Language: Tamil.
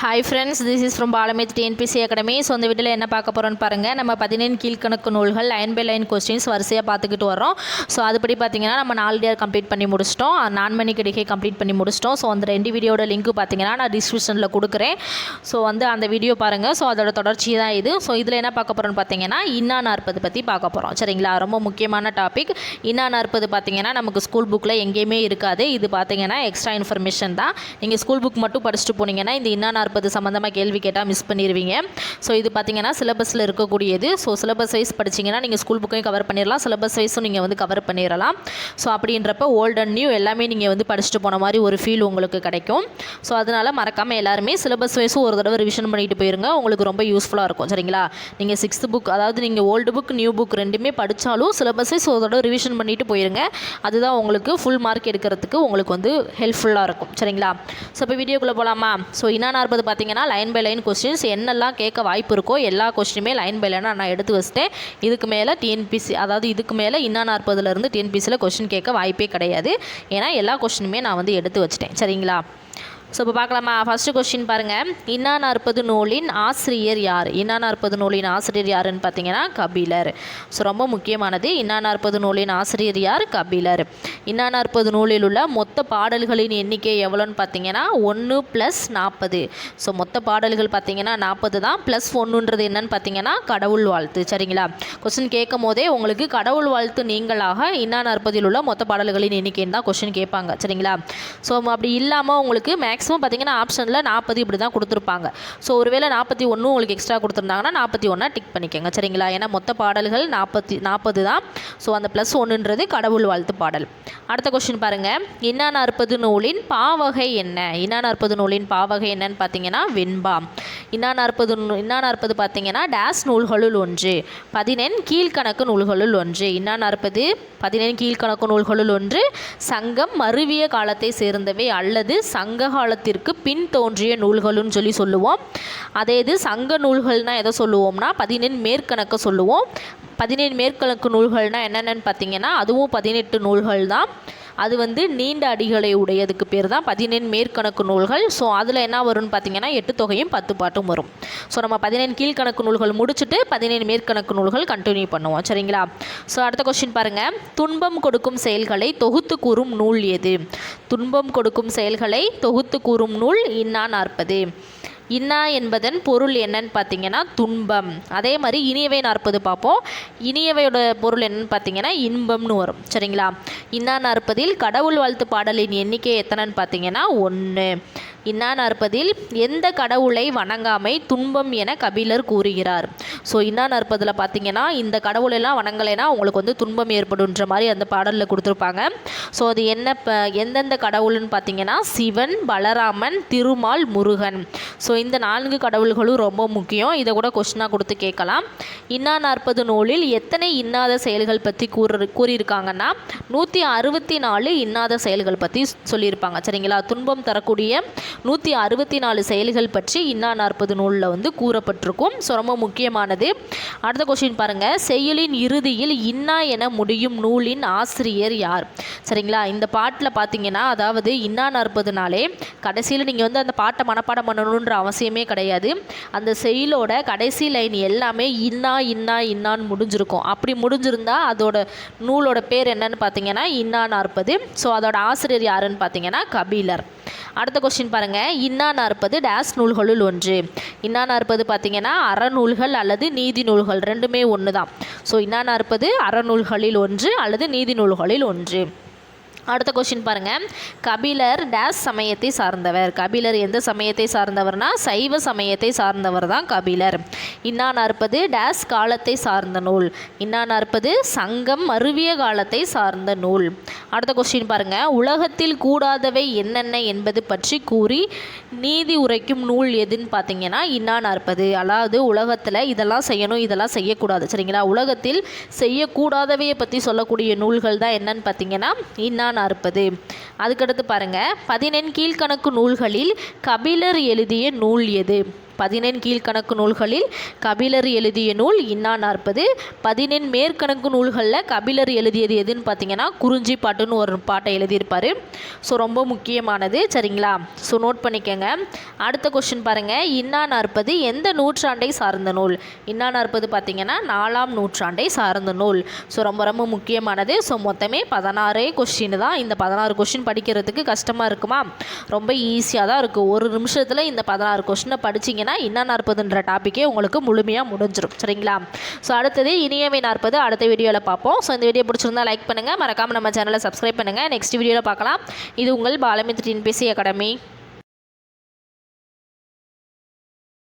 Hi friends this is from Balamith TNPSC academy so இந்த வீட்டில் என்ன பார்க்க போகிறோன்னு பாருங்கள் நம்ம பதினேழு கீழ்கணக்கு நூல்கள் லைன் பை லைன் கொஸ்டின்ஸ் வரிசையாக பார்த்துக்கிட்டு வரோம் ஸோ அதுபடி பார்த்தீங்கன்னா நம்ம நாலு டேர் கம்ப்ளீட் பண்ணி முடிச்சிட்டோம். நான்மணி கிடைக்கை கம்ப்ளீட் பண்ணி முடிச்சிட்டோம். ஸோ அந்த ரெண்டு வீடியோட லிங்க் பார்த்தீங்கன்னா நான் டிஸ்கிரிப்ஷனில் கொடுக்குறேன். ஸோ வந்து அந்த வீடியோ பாருங்கள் ஸோ அதோட தொடர்ச்சி தான் இது. ஸோ இதில் என்ன பார்க்க போகிறோன்னு பார்த்தீங்கன்னா இன்னா நாற்பது பற்றி பார்க்க போகிறோம் சரிங்களா? ரொம்ப முக்கியமான டாபிக் இன்னா நாற்பது பார்த்தீங்கன்னா நமக்கு ஸ்கூல் புக்கில் எங்கேயுமே இருக்காது. இது பார்த்தீங்கன்னா எக்ஸ்ட்ரா இன்ஃபர்மேஷன் தான். நீங்கள் ஸ்கூல் புக் மட்டும் படிச்சுட்டு போனீங்கன்னா இந்த இன்னா நாற்பது சம்மந்தமாக கேள்வி கேட்டால் மிஸ் பண்ணிடுவீங்க ஸோ இது பார்த்தீங்கன்னா சிலபஸில் இருக்கக்கூடியது. ஸோ சிலபஸ் வைஸ் படிச்சிங்கன்னா நீங்கள் ஸ்கூல் புக்கையும் கவர் பண்ணிடலாம் சிலபஸ் வைஸும் நீங்கள் வந்து கவர் பண்ணிடலாம் ஸோ அப்படின்றப்ப ஓல்ட் அண்ட் நியூ எல்லாமே நீங்கள் வந்து படிச்சுட்டு போன மாதிரி ஒரு ஃபீல் உங்களுக்கு கிடைக்கும். ஸோ அதனால் மறக்காமல் எல்லாருமே சிலபஸ் வைஸும் ஒரு தடவை ரிவிஷன் பண்ணிட்டு போயிருங்க. உங்களுக்கு ரொம்ப யூஸ்ஃபுல்லாக இருக்கும். சரிங்களா? நீங்கள் சிக்ஸ்த் புக் அதாவது நீங்கள் ஓல்டு புக் நியூ புக் ரெண்டுமே படித்தாலும் சிலபஸ் வைஸ் ஒரு தடவை ரிவிஷன் பண்ணிட்டு போயிருங்க. அதுதான் உங்களுக்கு ஃபுல் மார்க் எடுக்கிறதுக்கு உங்களுக்கு வந்து ஹெல்ப்ஃபுல்லாக இருக்கும். சரிங்களா? ஸோ இப்போ வீடியோக்குள்ளே போகலாமா ஸோ இன்னா நாற்பது பார்த்தீங்கன்னா லைன் பை லைன் கொஸ்டின்ஸ் என்னெல்லாம் கேட்க வாய்ப்பு இருக்கோ எல்லா கொஸ்டினுமே லைன் பை லைனாக நான் எடுத்து வச்சிட்டேன். இதுக்கு மேலே டிஎன்பிசி அதாவது இதுக்கு மேலே இன்னா நாற்பதுலேருந்து டிஎன்பிசியில் கொஸ்டின் கேட்க வாய்ப்பே கிடையாது. ஏன்னா எல்லா கொஸ்டினுமே நான் வந்து எடுத்து வச்சிட்டேன். சரிங்களா? ஸோ இப்போ பார்க்கலாமா? ஃபஸ்ட்டு கொஸ்டின் பாருங்கள் இன்னா நாற்பது நூலின் ஆசிரியர் யார்? இன்னா நாற்பது நூலின் ஆசிரியர் யாருன்னு பார்த்தீங்கன்னா கபிலர். ஸோ ரொம்ப முக்கியமானது இன்னா நாற்பது நூலின் ஆசிரியர் யார்? கபிலர். இன்னா நாற்பது நூலில் உள்ள மொத்த பாடல்களின் எண்ணிக்கை எவ்வளோன்னு பார்த்தீங்கன்னா ஒன்று ப்ளஸ் நாற்பது ஸோ மொத்த பாடல்கள் பார்த்தீங்கன்னா நாற்பது தான். ப்ளஸ் ஒன்றுன்றது என்னன்னு பார்த்தீங்கன்னா கடவுள் வாழ்த்து. சரிங்களா? கொஸ்டின் கேட்கும் போதே உங்களுக்கு கடவுள் வாழ்த்து நீங்களாக இன்னா நாற்பதில் உள்ள மொத்த பாடல்களின் எண்ணிக்கைன்னு தான் கொஸ்டின் கேட்பாங்க. சரிங்களா? ஸோ அப்படி இல்லாமல் உங்களுக்கு மேக்ஸ் மேக்ஸிமம் பார்த்தீங்கன்னா ஆப்ஷனில் நாற்பது இப்படி தான் கொடுத்துருப்பாங்க. ஸோ ஒருவேளை நாற்பத்தி ஒன்று உங்களுக்கு எக்ஸ்ட்ரா கொடுத்துருந்தாங்கன்னா நாற்பத்தி ஒன்றா டிக் பண்ணிக்கோங்க. சரிங்களா? ஏன்னா மொத்த பாடல்கள் நாற்பத்தி நாற்பது தான் ஸோ அந்த ப்ளஸ் ஒன்றுன்றது கடவுள் வாழ்த்து பாடல். அடுத்த கொஸ்டின் பாருங்கள் இன்னா நாற்பது நூலின் பாவகை என்ன? இன்னா நாற்பது நூலின் பாவகை என்னன்னு பார்த்தீங்கன்னா வெண்பா இன்னா நாற்பது நூ- இன்னா நாற்பது பார்த்தீங்கன்னா டேஸ் நூல்களுள் ஒன்று. பதினெண் கீழ்கணக்கு நூல்களுள் ஒன்று. இன்னா நாற்பது பதினெண் கீழ்கணக்கு நூல்களுள் ஒன்று. சங்கம் மருவிய காலத்தை சேர்ந்தவை அல்லது சங்க காலத்திற்கு பின் தோன்றிய நூல்கள்னு சொல்லி சொல்லுவோம். அதே இது சங்க நூல்கள்னால் எதை சொல்லுவோம்னா பதினெண் மேற்கணக்க சொல்லுவோம். பதினேழு மேற்கணக்கு நூல்கள்னால் என்னென்னு பார்த்தீங்கன்னா அதுவும் பதினெட்டு நூல்கள் தான் அது வந்து நீண்ட அடிகளை உடையதுக்கு பேர் தான் பதினெண் மேற்கணக்கு நூல்கள். ஸோ அதில் என்ன வரும்னு பார்த்தீங்கன்னா எட்டு தொகையும் பத்து பாட்டும் வரும். ஸோ நம்ம பதினேழு கீழ்கணக்கு நூல்கள் முடிச்சுட்டு பதினேழு மேற்கணக்கு நூல்கள் கண்டினியூ பண்ணுவோம். சரிங்களா? ஸோ அடுத்த கொஸ்டின் பாருங்கள் துன்பம் கொடுக்கும் செயல்களை தொகுத்து கூறும் நூல் எது? துன்பம் கொடுக்கும் செயல்களை தொகுத்து கூறும் நூல் இன்னா நாற்பது. இன்னா என்பதன் பொருள் என்னன்னு பார்த்தீங்கன்னா துன்பம். அதே மாதிரி இனியவை நாற்பது பார்ப்போம். இனியவையோட பொருள் என்னன்னு பார்த்தீங்கன்னா இன்பம்னு வரும். சரிங்களா? இன்னா நாற்பதில் கடவுள் வாழ்த்து பாடலின் எண்ணிக்கை எத்தனைன்னு பார்த்தீங்கன்னா ஒன்று. இன்னா நாற்பதில் எந்த கடவுளை வணங்காமை துன்பம் என கபிலர் கூறுகிறார். ஸோ இன்னா நாற்பதில் பார்த்தீங்கன்னா இந்த கடவுளெல்லாம் வணங்கலைன்னா உங்களுக்கு வந்து துன்பம் ஏற்படுன்ற மாதிரி அந்த பாடலில் கொடுத்துருப்பாங்க. ஸோ அது என்ன இப்போ எந்தெந்த கடவுள்னு பார்த்தீங்கன்னா சிவன் பலராமன் திருமால் முருகன். ஸோ இந்த நான்கு கடவுள்களும் ரொம்ப முக்கியம். இதை கூட கொஸ்டினாக கொடுத்து கேட்கலாம். இன்னா நாற்பது நூலில் எத்தனை இன்னாத செயல்கள் பற்றி கூறு கூறியிருக்காங்கன்னா நூற்றி அறுபத்தி நாலு இன்னாத செயல்கள் பற்றி சொல்லியிருப்பாங்க. சரிங்களா? துன்பம் தரக்கூடிய நூற்றி அறுபத்தி நாலு செயல்கள் பற்றி இன்னா நாற்பது நூலில் வந்து கூறப்பட்டிருக்கும். ஸோ ரொம்ப முக்கியமானது. அடுத்த கொஸ்டின் பாருங்கள் செயலின் இறுதியில் இன்னா என முடியும் நூலின் ஆசிரியர் யார்? சரிங்களா? இந்த பாட்டில் பார்த்தீங்கன்னா அதாவது இன்னா நாற்பதுனாலே கடைசியில் நீங்கள் வந்து அந்த பாட்டை மனப்பாடம் பண்ணணுன்ற அவசியமே கிடையாது. அந்த செயலோட கடைசி லைன் எல்லாமே இன்னா இன்னா இன்னான்னு முடிஞ்சிருக்கும். அப்படி முடிஞ்சிருந்தா அதோட நூலோட பேர் என்னன்னு பார்த்தீங்கன்னா இன்னா நாற்பது. ஸோ அதோட ஆசிரியர் யாருன்னு பார்த்தீங்கன்னா கபிலர். அடுத்த கொஸ்டின் பாருங்க. இன்னா நாற்பது டேஸ் நூல்களுள் ஒன்று. இன்னா நாற்பது பார்த்தீங்கன்னா அறநூல்கள் அல்லது நீதி நூல்கள். ரெண்டுமே ஒன்று தான் ஸோ இன்னா நாற்பது அறநூல்களில் ஒன்று அல்லது நீதி நூல்களில் ஒன்று. அடுத்த கொஸ்டின் பாருங்க. கபிலர் டேஸ் சமயத்தை சார்ந்தவர். கபிலர் எந்த சமயத்தை சார்ந்தவர்னா சைவ சமயத்தை சார்ந்தவர் தான் கபிலர். இன்னா நாற்பது டேஸ் காலத்தை சார்ந்த நூல். இன்னா நாற்பது சங்கம் மருவிய காலத்தை சார்ந்த நூல். அடுத்த கொஸ்டின் பாருங்கள் உலகத்தில் கூடாதவை என்னென்ன என்பது பற்றி கூறி நீதி உரைக்கும் நூல் எதுன்னு பார்த்தீங்கன்னா இன்னா நாற்பது அதாவது உலகத்தில் இதெல்லாம் செய்யணும் இதெல்லாம் செய்யக்கூடாது. சரிங்களா? உலகத்தில் செய்யக்கூடாதவையை பற்றி சொல்லக்கூடிய நூல்கள் தான் என்னன்னு பார்த்தீங்கன்னா இன்னா நாற்பது. அதுக்கடுத்து பாருங்க பதினெண் கீழ்கணக்கு நூல்களில் கபிலர் எழுதிய நூல் எது? பதினெண் கீழ்கணக்கு நூல்களில் கபிலர் எழுதிய நூல் இன்னா நாற்பது. பதினெண் மேற்கணக்கு நூல்களில் கபிலர் எழுதியது எதுன்னு பார்த்தீங்கன்னா குறிஞ்சி பாட்டுன்னு ஒரு பாட்டை எழுதியிருப்பார். ஸோ ரொம்ப முக்கியமானது. சரிங்களா? ஸோ நோட் பண்ணிக்கோங்க. அடுத்த கொஸ்டின் பாருங்கள் இன்னா நாற்பது எந்த நூற்றாண்டை சார்ந்த நூல்? இன்னா நாற்பது பார்த்தீங்கன்னா நாலாம் நூற்றாண்டை சார்ந்த நூல். ஸோ ரொம்ப ரொம்ப முக்கியமானது. ஸோ மொத்தமே பதினாறே கொஸ்டின் தான். இந்த பதினாறு கொஸ்டின் படிக்கிறதுக்கு கஷ்டமாக இருக்குமா? ரொம்ப ஈஸியாக தான் இருக்குது ஒரு நிமிஷத்தில் இந்த பதினாறு கொஸ்டினை படிச்சிங்கன்னா இன்னா நாற்பதுன்ற டாப்பிக்கே உங்களுக்கு முழுமையாக முடிஞ்சிடும் சரிங்களா? ஸோ அடுத்தது இனியமை நாற்பது. அடுத்த வீடியோவில் பார்ப்போம். ஸோ இந்த வீடியோ பிடிச்சிருந்தா லைக் பண்ணுங்கள் மறக்காமல் நம்ம சேனலை சப்ஸ்கிரைப் பண்ணுங்கள் நெக்ஸ்ட் வீடியோவில் பார்க்கலாம். இது உங்கள் பாலமித் பேசி அகாடமி